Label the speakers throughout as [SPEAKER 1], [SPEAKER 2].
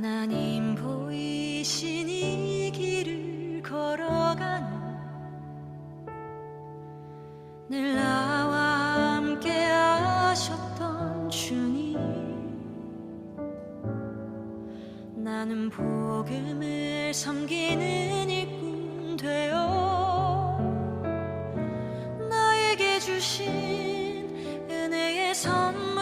[SPEAKER 1] 하나님 보이신 이 길을 걸어가는 늘 나와 함께 하셨던 주님. 나는 복음을 섬기는 일꾼 되어 나에게 주신 은혜의 선물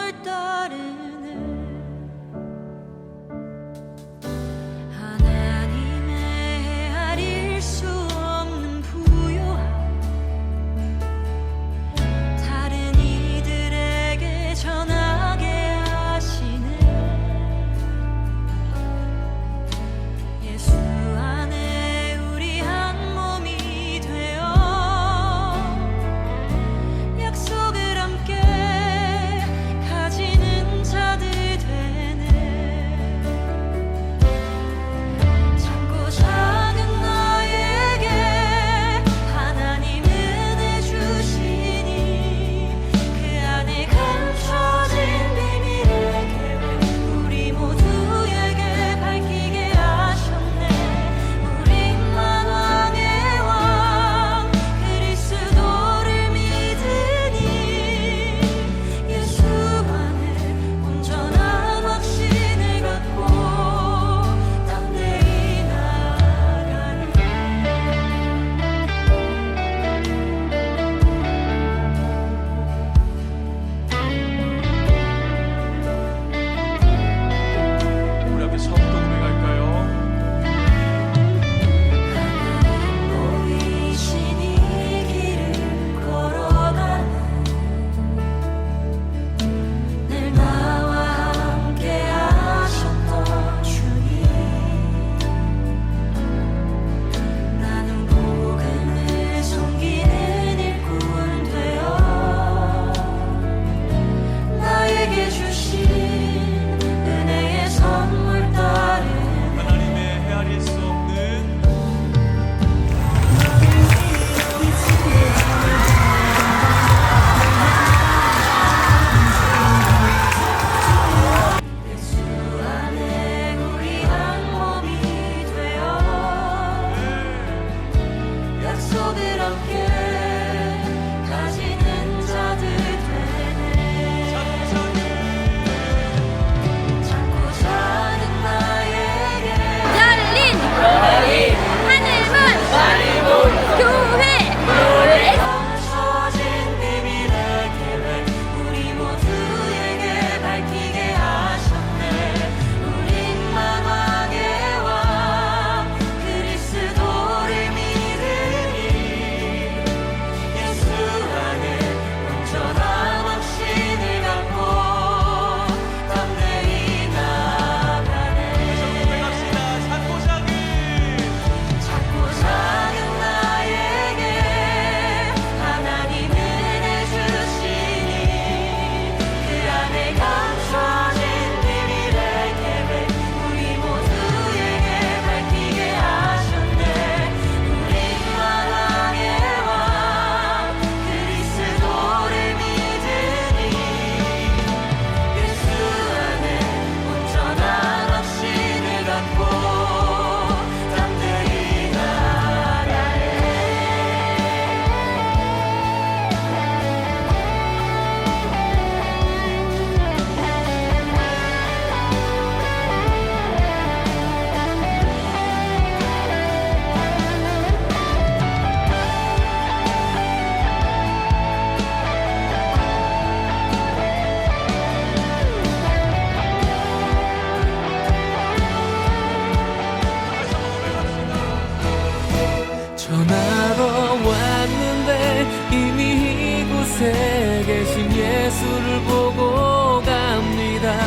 [SPEAKER 1] 보고
[SPEAKER 2] 갑니다.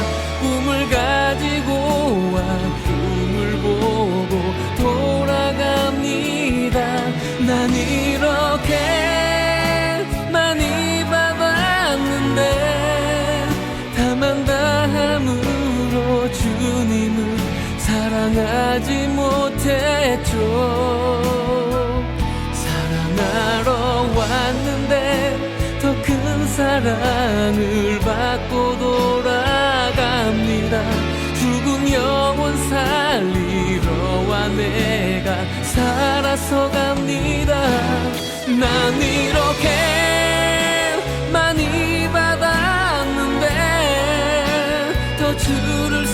[SPEAKER 2] 꿈을 가지고 와 꿈을 보고 돌아갑니다. 난 이렇게 많이 받았는데 다만 다함으로 주님을 사랑하지 못했죠. 사랑을 받고 돌아갑니다. 죽은 영혼 살리러와 내가 살아서 갑니다. 난 이렇게 많이 받았는데 더 주를